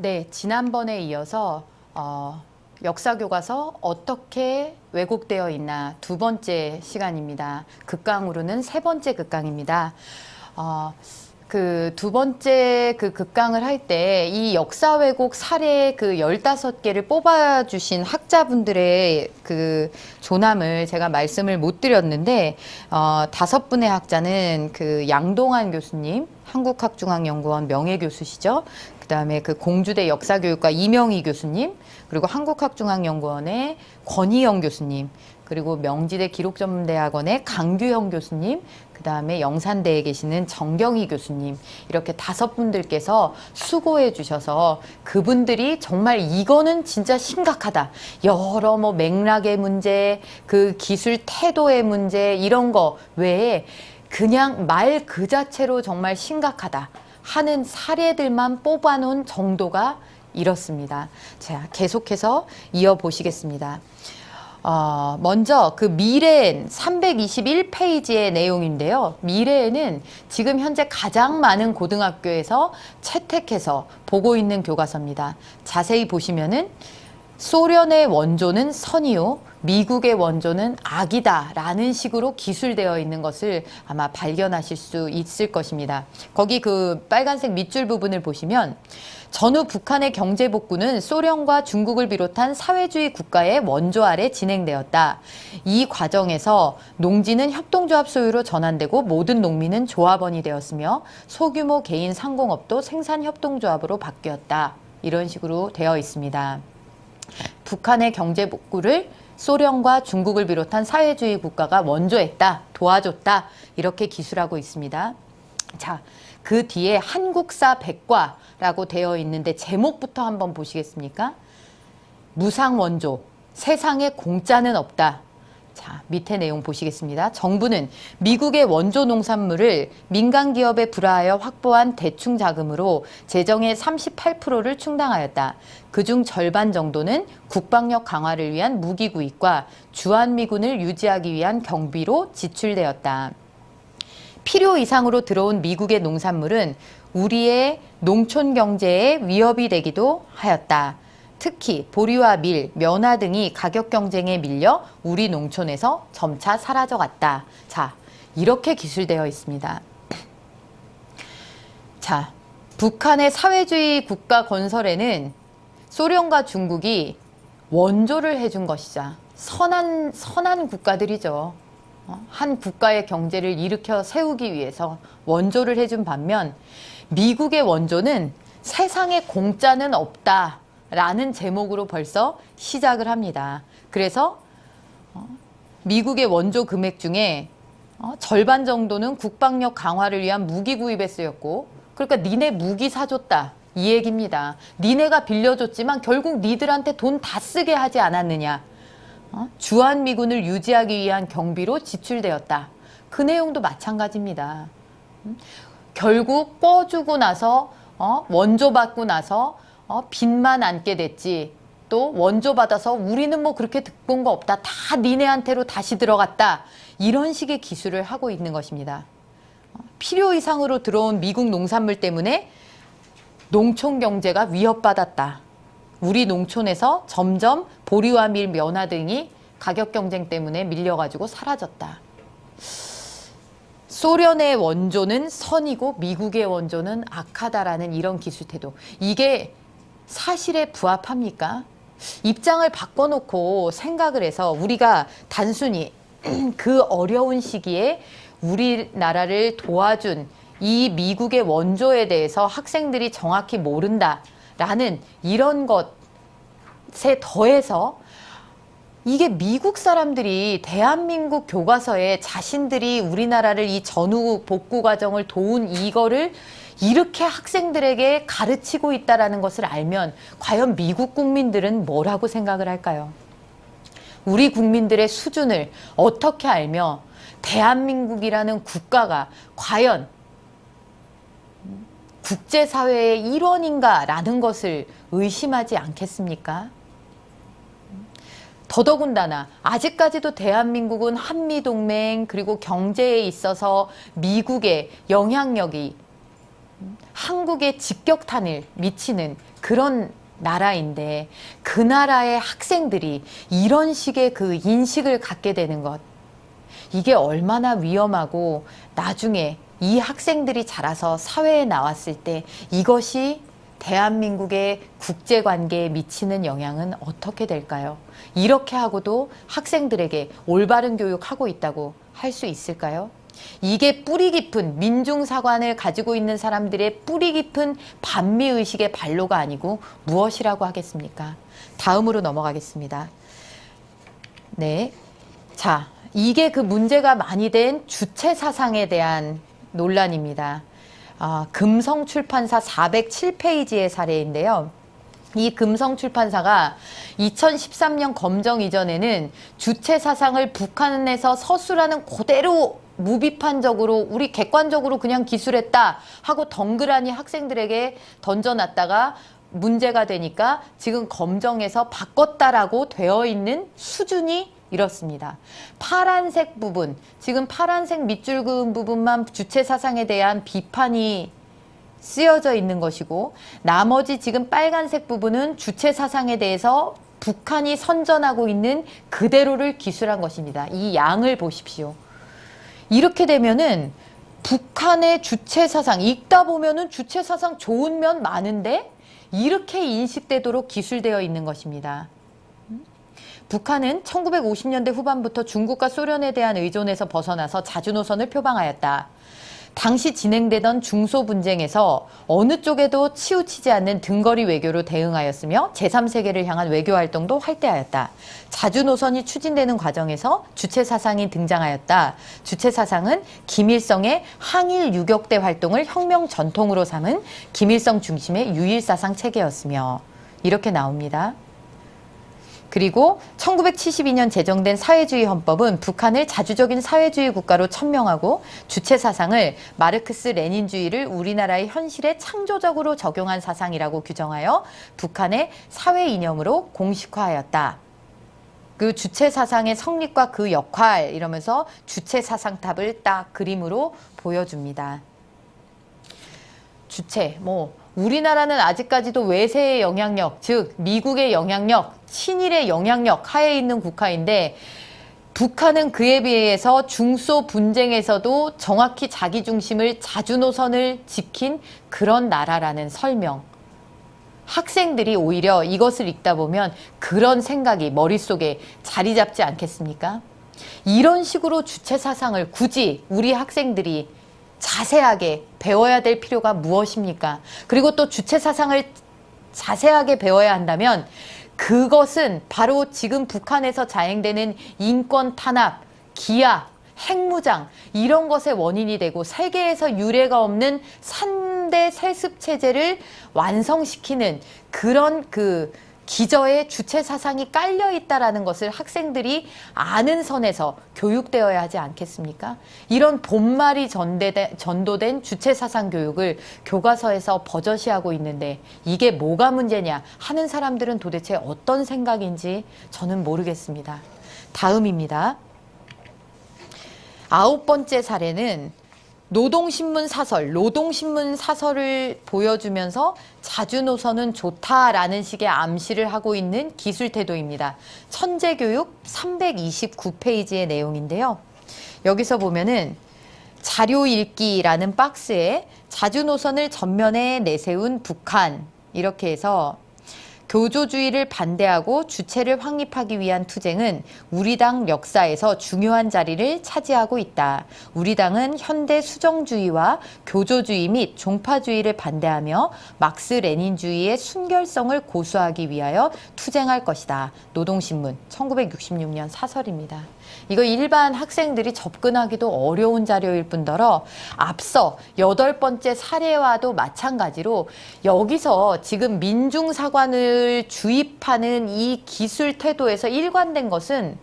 네, 지난번에 이어서 어, 역사 교과서 어떻게 왜곡되어 있나 두 번째 시간입니다. 극강으로는 세 번째 극강입니다. 어, 그 두 번째 그 극강을 할 때 이 역사 왜곡 사례 그 15개를 뽑아 주신 학자분들의 그 조남을 제가 말씀을 못 드렸는데 어 다섯 분의 학자는 그 양동환 교수님 한국학중앙연구원 명예교수시죠. 그다음에 그 공주대 역사교육과 이명희 교수님 그리고 한국학중앙연구원의 권희영 교수님 그리고 명지대 기록전문대학원의 강규형 교수님 그 다음에 영산대에 계시는 정경희 교수님 이렇게 다섯 분들께서 수고해 주셔서 그분들이 정말 이거는 진짜 심각하다. 여러 뭐 맥락의 문제 그 기술 태도의 문제 이런 거 외에 그냥 말 그 자체로 정말 심각하다 하는 사례들만 뽑아놓은 정도가 이렇습니다. 자, 계속해서 이어보시겠습니다. 어, 먼저 그 미래엔 321페이지의 내용인데요. 미래에는 지금 현재 가장 많은 고등학교에서 채택해서 보고 있는 교과서입니다. 자세히 보시면은 소련의 원조는 선이요, 미국의 원조는 악이다 라는 식으로 기술되어 있는 것을 아마 발견하실 수 있을 것입니다. 거기 그 빨간색 밑줄 부분을 보시면 전후 북한의 경제 복구는 소련과 중국을 비롯한 사회주의 국가의 원조 아래 진행되었다. 이 과정에서 농지는 협동조합 소유로 전환되고 모든 농민은 조합원이 되었으며 소규모 개인 상공업도 생산 협동조합으로 바뀌었다. 이런 식으로 되어 있습니다. 북한의 경제 복구를 소련과 중국을 비롯한 사회주의 국가가 원조했다, 도와줬다, 이렇게 기술하고 있습니다. 자, 그 뒤에 한국사 백과라고 되어 있는데 제목부터 한번 보시겠습니까? 무상 원조, 세상에 공짜는 없다. 자, 밑에 내용 보시겠습니다. 정부는 미국의 원조 농산물을 민간 기업에 불화하여 확보한 대충 자금으로 재정의 38%를 충당하였다. 그중 절반 정도는 국방력 강화를 위한 무기 구입과 주한미군을 유지하기 위한 경비로 지출되었다. 필요 이상으로 들어온 미국의 농산물은 우리의 농촌 경제에 위협이 되기도 하였다. 특히 보리와 밀, 면화 등이 가격 경쟁에 밀려 우리 농촌에서 점차 사라져갔다. 자, 이렇게 기술되어 있습니다. 자, 북한의 사회주의 국가 건설에는 소련과 중국이 원조를 해준 것이자 선한 선한 국가들이죠. 어, 한 국가의 경제를 일으켜 세우기 위해서 원조를 해준 반면 미국의 원조는 세상에 공짜는 없다 라는 제목으로 벌써 시작을 합니다. 그래서 어, 미국의 원조 금액 중에 어, 절반 정도는 국방력 강화를 위한 무기 구입에 쓰였고 그러니까 니네 무기 사줬다 이 얘기입니다. 니네가 빌려줬지만 결국 니들한테 돈 다 쓰게 하지 않았느냐. 어? 주한미군을 유지하기 위한 경비로 지출되었다. 그 내용도 마찬가지입니다. 음? 결국 꿔주고 나서 어? 원조 받고 나서 어? 빚만 안게 됐지. 또 원조 받아서 우리는 뭐 그렇게 득본 거 없다. 다 니네한테로 다시 들어갔다. 이런 식의 기술을 하고 있는 것입니다. 어? 필요 이상으로 들어온 미국 농산물 때문에 농촌 경제가 위협받았다. 우리 농촌에서 점점 보리와 밀, 면화 등이 가격 경쟁 때문에 밀려가지고 사라졌다. 소련의 원조는 선이고 미국의 원조는 악하다라는 이런 기술 태도. 이게 사실에 부합합니까? 입장을 바꿔놓고 생각을 해서 우리가 단순히 그 어려운 시기에 우리나라를 도와준 이 미국의 원조에 대해서 학생들이 정확히 모른다라는 이런 것에 더해서 이게 미국 사람들이 대한민국 교과서에 자신들이 우리나라를 이 전후 복구 과정을 도운 이거를 이렇게 학생들에게 가르치고 있다라는 것을 알면 과연 미국 국민들은 뭐라고 생각을 할까요? 우리 국민들의 수준을 어떻게 알며 대한민국이라는 국가가 과연 국제사회의 일원인가라는 것을 의심하지 않겠습니까? 더더군다나 아직까지도 대한민국은 한미동맹 그리고 경제에 있어서 미국의 영향력이 한국에 직격탄을 미치는 그런 나라인데 그 나라의 학생들이 이런 식의 그 인식을 갖게 되는 것 이게 얼마나 위험하고 나중에 이 학생들이 자라서 사회에 나왔을 때 이것이 대한민국의 국제 관계에 미치는 영향은 어떻게 될까요? 이렇게 하고도 학생들에게 올바른 교육하고 있다고 할 수 있을까요? 이게 뿌리 깊은 민중사관을 가지고 있는 사람들의 뿌리 깊은 반미의식의 발로가 아니고 무엇이라고 하겠습니까? 다음으로 넘어가겠습니다. 네. 자, 이게 그 문제가 많이 된 주체 사상에 대한 논란입니다. 아, 금성 출판사 407페이지의 사례인데요. 이 금성 출판사가 2013년 검정 이전에는 주체 사상을 북한에서 서술하는 그대로 무비판적으로 우리 객관적으로 그냥 기술했다 하고 덩그라니 학생들에게 던져놨다가 문제가 되니까 지금 검정에서 바꿨다라고 되어 있는 수준이 이렇습니다. 파란색 부분, 지금 파란색 밑줄 그은 부분만 주체 사상에 대한 비판이 쓰여져 있는 것이고 나머지 지금 빨간색 부분은 주체 사상에 대해서 북한이 선전하고 있는 그대로를 기술한 것입니다. 이 양을 보십시오. 이렇게 되면은 북한의 주체 사상 읽다 보면은 주체 사상 좋은 면 많은데 이렇게 인식되도록 기술되어 있는 것입니다. 북한은 1950년대 후반부터 중국과 소련에 대한 의존에서 벗어나서 자주노선을 표방하였다. 당시 진행되던 중소 분쟁에서 어느 쪽에도 치우치지 않는 등거리 외교로 대응하였으며 제3세계를 향한 외교 활동도 활대하였다. 자주 노선이 추진되는 과정에서 주체 사상이 등장하였다. 주체 사상은 김일성의 항일 유격대 활동을 혁명 전통으로 삼은 김일성 중심의 유일 사상 체계였으며 이렇게 나옵니다. 그리고 1972년 제정된 사회주의 헌법은 북한을 자주적인 사회주의 국가로 천명하고 주체 사상을 마르크스 레닌주의를 우리나라의 현실에 창조적으로 적용한 사상이라고 규정하여 북한의 사회 이념으로 공식화하였다. 그 주체 사상의 성립과 그 역할 이러면서 주체 사상탑을 딱 그림으로 보여줍니다. 주체 뭐 우리나라는 아직까지도 외세의 영향력, 즉 미국의 영향력, 친일의 영향력 하에 있는 국가인데 북한은 그에 비해서 중소 분쟁에서도 정확히 자기 중심을 자주노선을 지킨 그런 나라라는 설명. 학생들이 오히려 이것을 읽다 보면 그런 생각이 머릿속에 자리 잡지 않겠습니까? 이런 식으로 주체 사상을 굳이 우리 학생들이 자세하게 배워야 될 필요가 무엇입니까? 그리고 또 주체 사상을 자세하게 배워야 한다면 그것은 바로 지금 북한에서 자행되는 인권 탄압, 기아, 핵무장 이런 것의 원인이 되고 세계에서 유례가 없는 3대 세습 체제를 완성시키는 그런 그 기저에 주체 사상이 깔려 있다라는 것을 학생들이 아는 선에서 교육되어야 하지 않겠습니까? 이런 본말이 전대된, 전도된 주체 사상 교육을 교과서에서 버젓이하고 있는데 이게 뭐가 문제냐 하는 사람들은 도대체 어떤 생각인지 저는 모르겠습니다. 다음입니다. 아홉 번째 사례는 노동신문 사설, 노동신문 사설을 보여주면서 자주노선은 좋다라는 식의 암시를 하고 있는 기술태도입니다. 천재교육 329페이지의 내용인데요. 여기서 보면은 자료 읽기라는 박스에 자주노선을 전면에 내세운 북한 이렇게 해서 교조주의를 반대하고 주체를 확립하기 위한 투쟁은 우리 당 역사에서 중요한 자리를 차지하고 있다. 우리 당은 현대 수정주의와 교조주의 및 종파주의를 반대하며 막스 레닌주의의 순결성을 고수하기 위하여 투쟁할 것이다. 노동신문 1966년 사설입니다. 이거 일반 학생들이 접근하기도 어려운 자료일 뿐더러 앞서 여덟 번째 사례와도 마찬가지로 여기서 지금 민중사관을 주입하는 이 기술 태도에서 일관된 것은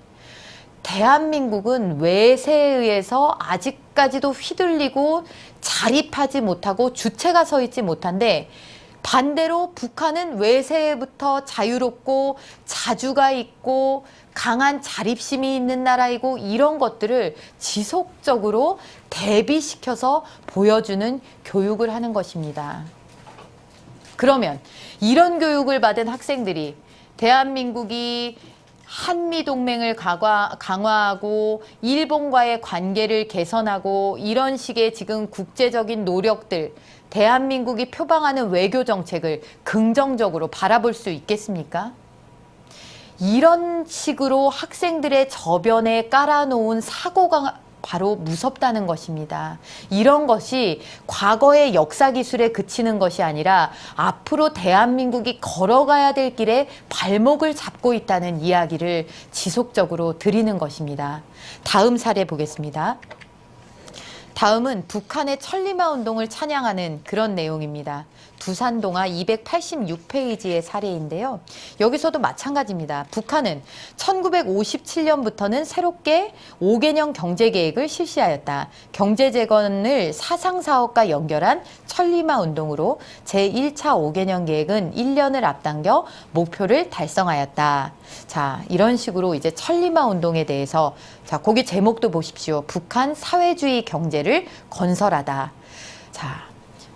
대한민국은 외세에 의해서 아직까지도 휘둘리고 자립하지 못하고 주체가 서 있지 못한데 반대로 북한은 외세부터 자유롭고 자주가 있고 강한 자립심이 있는 나라이고 이런 것들을 지속적으로 대비시켜서 보여주는 교육을 하는 것입니다. 그러면 이런 교육을 받은 학생들이 대한민국이 한미 동맹을 강화, 강화하고 일본과의 관계를 개선하고 이런 식의 지금 국제적인 노력들 대한민국이 표방하는 외교 정책을 긍정적으로 바라볼 수 있겠습니까? 이런 식으로 학생들의 저변에 깔아놓은 사고가 바로 무섭다는 것입니다. 이런 것이 과거의 역사 기술에 그치는 것이 아니라 앞으로 대한민국이 걸어가야 될 길에 발목을 잡고 있다는 이야기를 지속적으로 드리는 것입니다. 다음 사례 보겠습니다. 다음은 북한의 천리마 운동을 찬양하는 그런 내용입니다. 두산동화 286페이지의 사례인데요. 여기서도 마찬가지입니다. 북한은 1957년부터는 새롭게 5개년 경제계획을 실시하였다. 경제재건을 사상사업과 연결한 천리마 운동으로 제1차 5개년 계획은 1년을 앞당겨 목표를 달성하였다. 자, 이런 식으로 이제 천리마 운동에 대해서 자, 거기 제목도 보십시오. 북한 사회주의 경제를 건설하다. 자,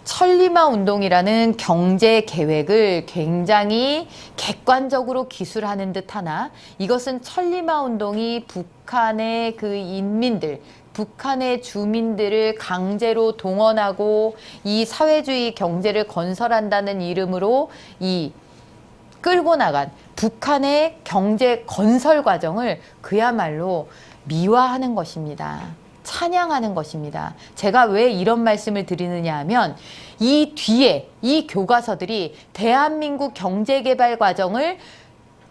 천리마 운동이라는 경제 계획을 굉장히 객관적으로 기술하는 듯 하나 이것은 천리마 운동이 북한의 그 인민들 북한의 주민들을 강제로 동원하고 이 사회주의 경제를 건설한다는 이름으로 이 끌고 나간 북한의 경제 건설 과정을 그야말로 미화하는 것입니다. 찬양하는 것입니다. 제가 왜 이런 말씀을 드리느냐 하면 이 뒤에 이 교과서들이 대한민국 경제개발 과정을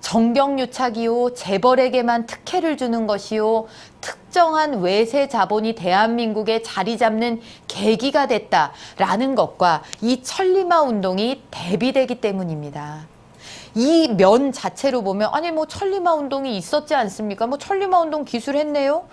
정경유착이요 재벌에게만 특혜를 주는 것이요 특정한 외세 자본이 대한민국에 자리 잡는 계기가 됐다라는 것과 이 천리마 운동이 대비되기 때문입니다. 이 면 자체로 보면 아니 뭐 천리마 운동이 있었지 않습니까? 뭐 천리마 운동 기술했네요.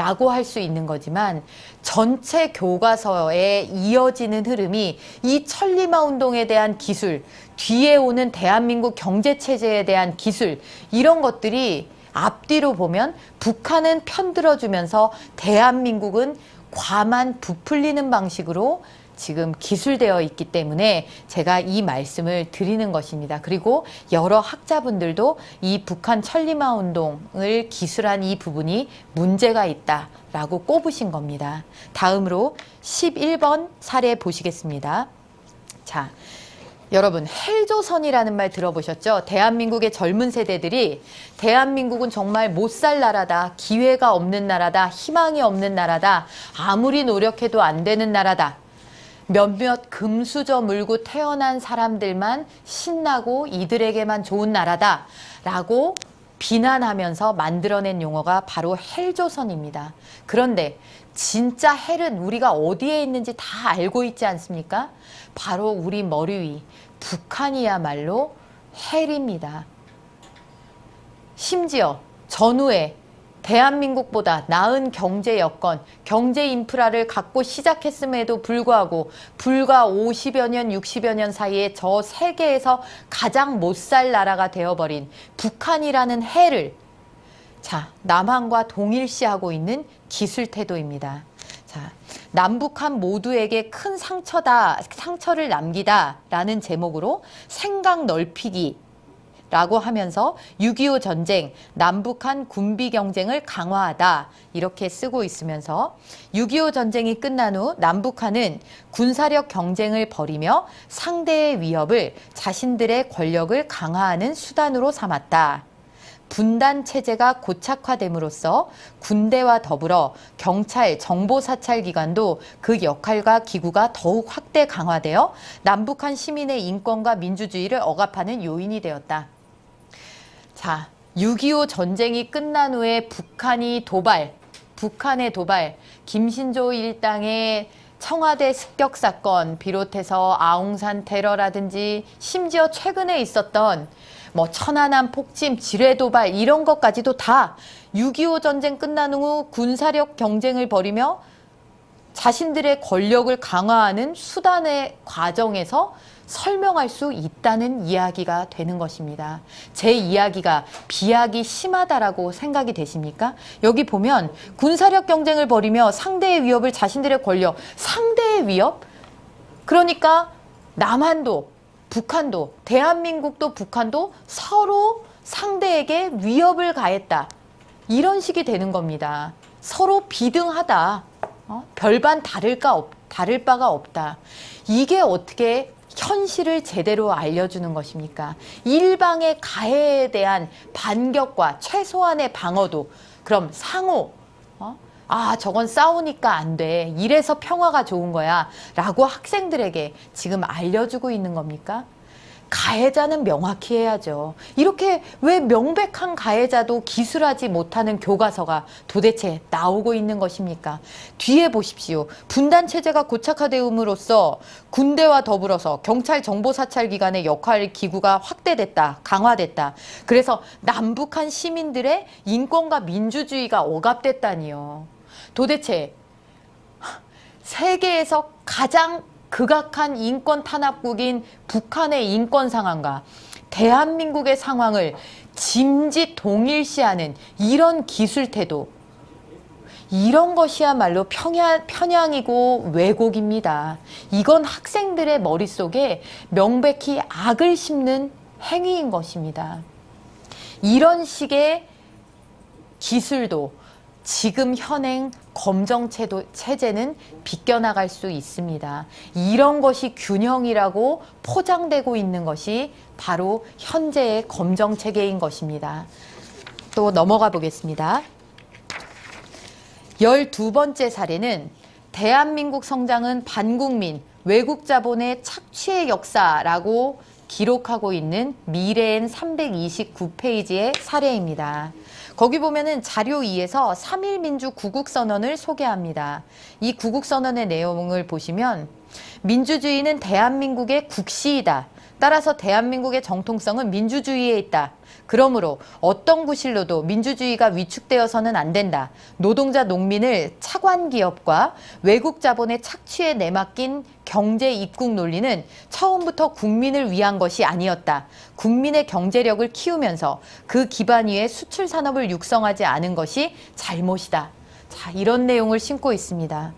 라고 할 수 있는 거지만 전체 교과서에 이어지는 흐름이 이 천리마 운동에 대한 기술, 뒤에 오는 대한민국 경제 체제에 대한 기술 이런 것들이 앞뒤로 보면 북한은 편들어 주면서 대한민국은 과만 부풀리는 방식으로 지금 기술되어 있기 때문에 제가 이 말씀을 드리는 것입니다. 그리고 여러 학자분들도 이 북한 천리마 운동을 기술한 이 부분이 문제가 있다 라고 꼽으신 겁니다. 다음으로 11번 사례 보시겠습니다. 자, 여러분 헬조선이라는 말 들어보셨죠? 대한민국의 젊은 세대들이 대한민국은 정말 못 살 나라다, 기회가 없는 나라다, 희망이 없는 나라다, 아무리 노력해도 안 되는 나라다. 몇몇 금수저 물고 태어난 사람들만 신나고 이들에게만 좋은 나라다 라고 비난하면서 만들어낸 용어가 바로 헬조선입니다. 그런데 진짜 헬은 우리가 어디에 있는지 다 알고 있지 않습니까? 바로 우리 머리 위 북한이야말로 헬입니다. 심지어 전후에 대한민국보다 나은 경제 여건, 경제 인프라를 갖고 시작했음에도 불구하고 불과 50여 년, 60여 년 사이에 저 세계에서 가장 못 살 나라가 되어버린 북한이라는 해를 자, 남한과 동일시하고 있는 기술 태도입니다. 자, 남북한 모두에게 큰 상처다, 상처를 남기다 라는 제목으로 생각 넓히기 라고 하면서 6.25 전쟁, 남북한 군비 경쟁을 강화하다 이렇게 쓰고 있으면서 6.25 전쟁이 끝난 후 남북한은 군사력 경쟁을 벌이며 상대의 위협을 자신들의 권력을 강화하는 수단으로 삼았다. 분단 체제가 고착화됨으로써 군대와 더불어 경찰, 정보 사찰 기관도 그 역할과 기구가 더욱 확대 강화되어 남북한 시민의 인권과 민주주의를 억압하는 요인이 되었다. 자, 6.25 전쟁이 끝난 후에 북한이 도발, 북한의 도발, 김신조 일당의 청와대 습격 사건 비롯해서 아웅산 테러라든지 심지어 최근에 있었던 뭐 천안함 폭침, 지뢰 도발 이런 것까지도 다 6.25 전쟁 끝난 후 군사력 경쟁을 벌이며 자신들의 권력을 강화하는 수단의 과정에서 설명할 수 있다는 이야기가 되는 것입니다. 제 이야기가 비약이 심하다라고 생각이 되십니까? 여기 보면 군사력 경쟁을 벌이며 상대의 위협을 자신들의 권력, 상대의 위협? 그러니까 남한도, 북한도, 대한민국도 북한도 서로 상대에게 위협을 가했다. 이런 식이 되는 겁니다. 서로 비등하다. 어? 별반 다를까 없, 다를 바가 없다. 이게 어떻게 현실을 제대로 알려주는 것입니까? 일방의 가해에 대한 반격과 최소한의 방어도 그럼 상호 어? 아 저건 싸우니까 안 돼. 이래서 평화가 좋은 거야. 라고 학생들에게 지금 알려주고 있는 겁니까? 가해자는 명확히 해야죠. 이렇게 왜 명백한 가해자도 기술하지 못하는 교과서가 도대체 나오고 있는 것입니까? 뒤에 보십시오. 분단 체제가 고착화되음으로써 군대와 더불어서 경찰 정보 사찰 기관의 역할 기구가 확대됐다, 강화됐다. 그래서 남북한 시민들의 인권과 민주주의가 억압됐다니요. 도대체 세계에서 가장 극악한 인권 탄압국인 북한의 인권 상황과 대한민국의 상황을 짐짓 동일시하는 이런 기술 태도. 이런 것이야말로 평야, 편향이고 왜곡입니다. 이건 학생들의 머릿속에 명백히 악을 심는 행위인 것입니다. 이런 식의 기술도 지금 현행 검정 체도 체제는 비껴나갈 수 있습니다. 이런 것이 균형이라고 포장되고 있는 것이 바로 현재의 검정 체계인 것입니다. 또 넘어가 보겠습니다. 12번째 사례는 대한민국 성장은 반국민 외국 자본의 착취의 역사라고 기록하고 있는 미래엔 329페이지의 사례입니다. 거기 보면은 자료 2에서 3.1민주 구국 선언을 소개합니다. 이 구국 선언의 내용을 보시면 민주주의는 대한민국의 국시이다. 따라서 대한민국의 정통성은 민주주의에 있다. 그러므로 어떤 구실로도 민주주의가 위축되어서는 안 된다. 노동자 농민을 차관 기업과 외국 자본의 착취에 내맡긴 경제 입국 논리는 처음부터 국민을 위한 것이 아니었다. 국민의 경제력을 키우면서 그 기반 위에 수출 산업을 육성하지 않은 것이 잘못이다. 자, 이런 내용을 심고 있습니다.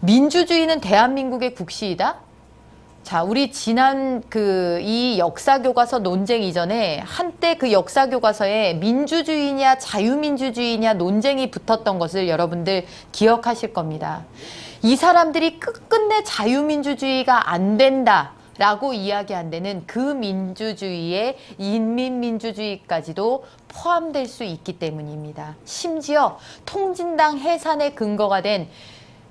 민주주의는 대한민국의 국시이다. 자, 우리 지난 그 이 역사 교과서 논쟁 이전에 한때 그 역사 교과서에 민주주의냐 자유민주주의냐 논쟁이 붙었던 것을 여러분들 기억하실 겁니다. 이 사람들이 끝끝내 자유민주주의가 안 된다. 라고 이야기한 데는 그 민주주의에 인민민주주의까지도 포함될 수 있기 때문입니다. 심지어 통진당 해산의 근거가 된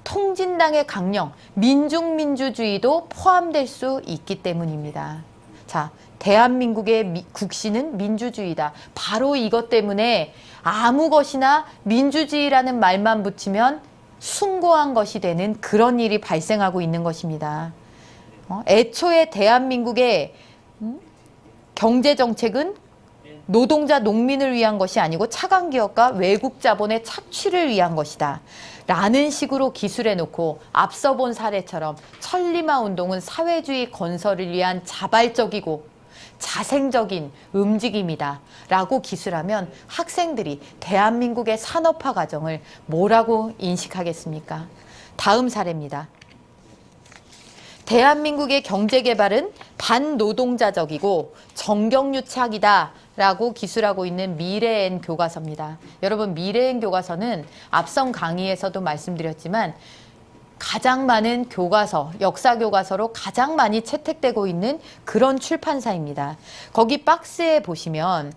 통진당의 강령, 민중민주주의도 포함될 수 있기 때문입니다. 자, 대한민국의 미, 국시는 민주주의다. 바로 이것 때문에 아무 것이나 민주주의라는 말만 붙이면 숭고한 것이 되는 그런 일이 발생하고 있는 것입니다. 어? 애초에 대한민국의 음? 경제 정책은 노동자 농민을 위한 것이 아니고 차관 기업과 외국 자본의 착취를 위한 것이다. 라는 식으로 기술해 놓고 앞서 본 사례처럼 천리마 운동은 사회주의 건설을 위한 자발적이고 자생적인 움직임이다. 라고 기술하면 학생들이 대한민국의 산업화 과정을 뭐라고 인식하겠습니까? 다음 사례입니다. 대한민국의 경제 개발은 반노동자적이고 정경유착이다. 라고 기술하고 있는 미래엔 교과서입니다. 여러분, 미래엔 교과서는 앞선 강의에서도 말씀드렸지만 가장 많은 교과서, 역사 교과서로 가장 많이 채택되고 있는 그런 출판사입니다. 거기 박스에 보시면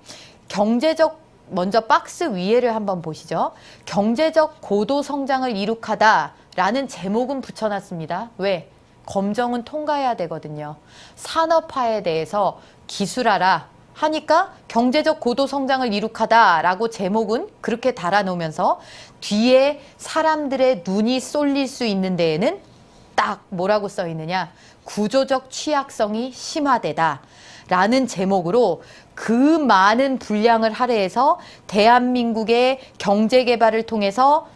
경제적 먼저 박스 위에를 한번 보시죠. 경제적 고도 성장을 이룩하다라는 제목은 붙여놨습니다. 왜? 검정은 통과해야 되거든요. 산업화에 대해서 기술하라. 하니까 경제적 고도 성장을 이룩하다라고 제목은 그렇게 달아놓으면서 뒤에 사람들의 눈이 쏠릴 수 있는 데에는 딱 뭐라고 써 있느냐 구조적 취약성이 심화되다 라는 제목으로 그 많은 분량을 할애해서 대한민국의 경제 개발을 통해서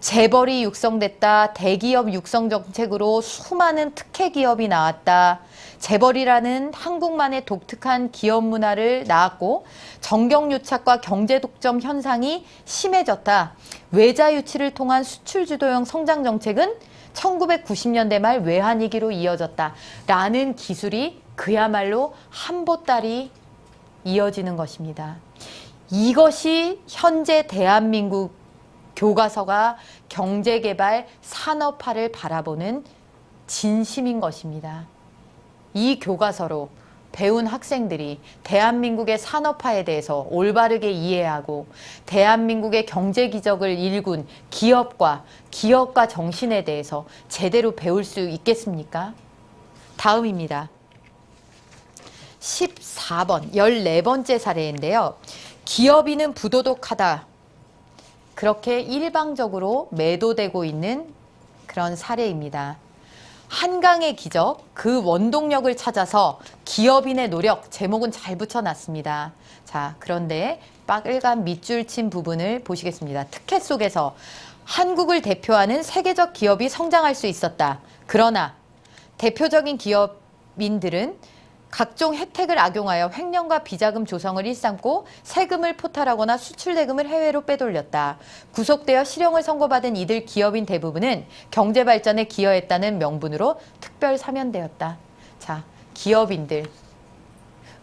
재벌이 육성됐다. 대기업 육성 정책으로 수많은 특혜 기업이 나왔다. 재벌이라는 한국만의 독특한 기업 문화를 낳았고 정경유착과 경제 독점 현상이 심해졌다. 외자 유치를 통한 수출 주도형 성장 정책은 1990년대 말 외환위기로 이어졌다. 라는 기술이 그야말로 한보따리 이어지는 것입니다. 이것이 현재 대한민국 교과서가 경제개발 산업화를 바라보는 진심인 것입니다. 이 교과서로 배운 학생들이 대한민국의 산업화에 대해서 올바르게 이해하고 대한민국의 경제 기적을 일군 기업과 기업가 정신에 대해서 제대로 배울 수 있겠습니까? 다음입니다. 14번, 14번째 사례인데요. 기업인은 부도덕하다. 그렇게 일방적으로 매도되고 있는 그런 사례입니다. 한강의 기적, 그 원동력을 찾아서 기업인의 노력, 제목은 잘 붙여놨습니다. 자, 그런데 빨간 밑줄 친 부분을 보시겠습니다. 특혜 속에서 한국을 대표하는 세계적 기업이 성장할 수 있었다. 그러나 대표적인 기업인들은 각종 혜택을 악용하여 횡령과 비자금 조성을 일삼고 세금을 포탈하거나 수출 대금을 해외로 빼돌렸다. 구속되어 실형을 선고받은 이들 기업인 대부분은 경제 발전에 기여했다는 명분으로 특별 사면되었다. 자, 기업인들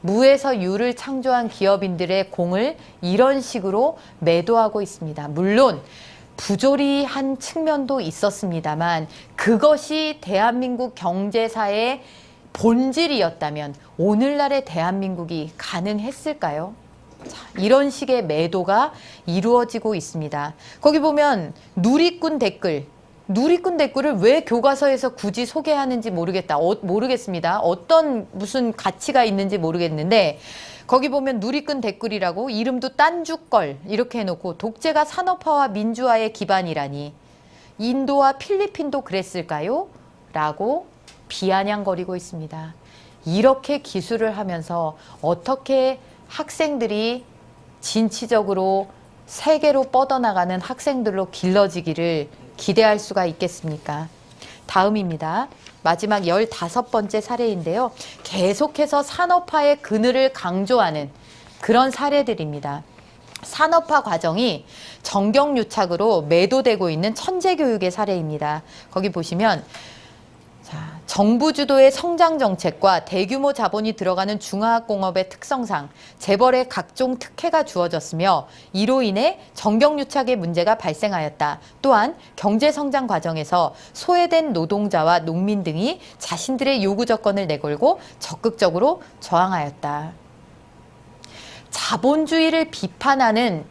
무에서 유를 창조한 기업인들의 공을 이런 식으로 매도하고 있습니다. 물론 부조리한 측면도 있었습니다만 그것이 대한민국 경제사의 본질이었다면 오늘날의 대한민국이 가능했을까요? 자, 이런 식의 매도가 이루어지고 있습니다. 거기 보면 누리꾼 댓글, 누리꾼 댓글을 왜 교과서에서 굳이 소개하는지 모르겠다. 어, 모르겠습니다. 어떤 무슨 가치가 있는지 모르겠는데 거기 보면 누리꾼 댓글이라고 이름도 딴주걸 이렇게 해놓고 독재가 산업화와 민주화의 기반이라니 인도와 필리핀도 그랬을까요? 라고 비아냥거리고 있습니다. 이렇게 기술을 하면서 어떻게 학생들이 진취적으로 세계로 뻗어나가는 학생들로 길러지기를 기대할 수가 있겠습니까? 다음입니다. 마지막 15번째 사례인데요. 계속해서 산업화의 그늘을 강조하는 그런 사례들입니다. 산업화 과정이 정경유착으로 매도되고 있는 천재교육의 사례입니다. 거기 보시면 자, 정부 주도의 성장 정책과 대규모 자본이 들어가는 중화학공업의 특성상 재벌의 각종 특혜가 주어졌으며 이로 인해 정경유착의 문제가 발생하였다. 또한 경제 성장 과정에서 소외된 노동자와 농민 등이 자신들의 요구 조건을 내걸고 적극적으로 저항하였다. 자본주의를 비판하는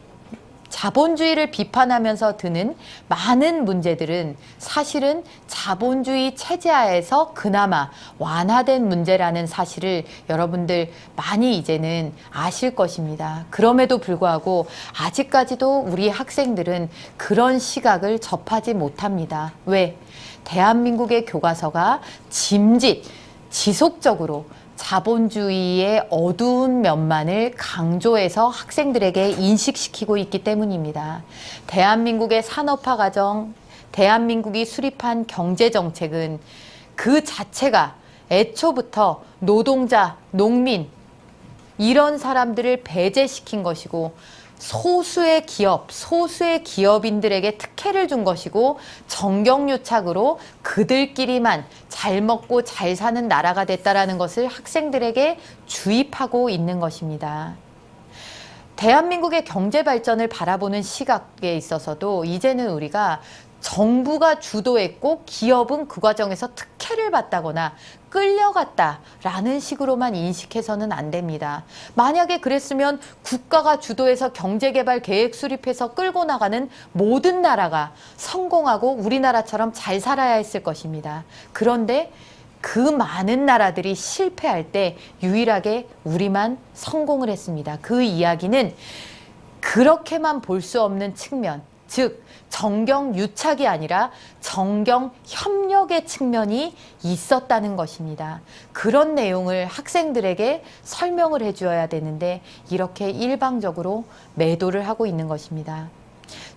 자본주의를 비판하면서 드는 많은 문제들은 사실은 자본주의 체제하에서 그나마 완화된 문제라는 사실을 여러분들 많이 이제는 아실 것입니다. 그럼에도 불구하고 아직까지도 우리 학생들은 그런 시각을 접하지 못합니다. 왜? 대한민국의 교과서가 짐짓, 지속적으로 자본주의의 어두운 면만을 강조해서 학생들에게 인식시키고 있기 때문입니다. 대한민국의 산업화 과정, 대한민국이 수립한 경제 정책은 그 자체가 애초부터 노동자, 농민 이런 사람들을 배제시킨 것이고 소수의 기업, 소수의 기업인들에게 특혜를 준 것이고 정경유착으로 그들끼리만 잘 먹고 잘 사는 나라가 됐다라는 것을 학생들에게 주입하고 있는 것입니다. 대한민국의 경제 발전을 바라보는 시각에 있어서도 이제는 우리가 정부가 주도했고 기업은 그 과정에서 특혜를 받다거나 끌려갔다라는 식으로만 인식해서는 안 됩니다. 만약에 그랬으면 국가가 주도해서 경제개발 계획 수립해서 끌고 나가는 모든 나라가 성공하고 우리나라처럼 잘 살아야 했을 것입니다. 그런데 그 많은 나라들이 실패할 때 유일하게 우리만 성공을 했습니다. 그 이야기는 그렇게만 볼 수 없는 측면, 즉 정경 유착이 아니라 정경 협력의 측면이 있었다는 것입니다. 그런 내용을 학생들에게 설명을 해주어야 되는데 이렇게 일방적으로 매도를 하고 있는 것입니다.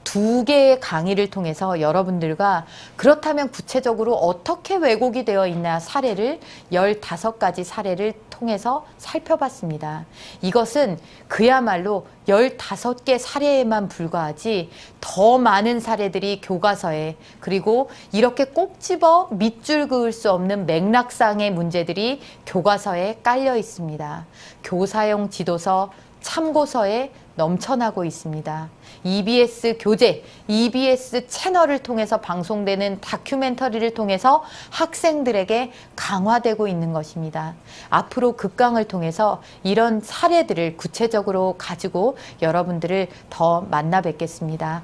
두 개의 강의를 통해서 여러분들과 그렇다면 구체적으로 어떻게 왜곡이 되어 있나 사례를 15가지 사례를 통해서 살펴봤습니다. 이것은 그야말로 15개 사례에만 불과하지 더 많은 사례들이 교과서에 그리고 이렇게 꼭 집어 밑줄 그을 수 없는 맥락상의 문제들이 교과서에 깔려 있습니다. 교사용 지도서, 참고서에 넘쳐나고 있습니다. EBS 교재, EBS 채널을 통해서 방송되는 다큐멘터리를 통해서 학생들에게 강화되고 있는 것입니다. 앞으로 극강을 통해서 이런 사례들을 구체적으로 가지고 여러분들을 더 만나 뵙겠습니다.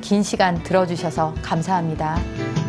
긴 시간 들어주셔서 감사합니다.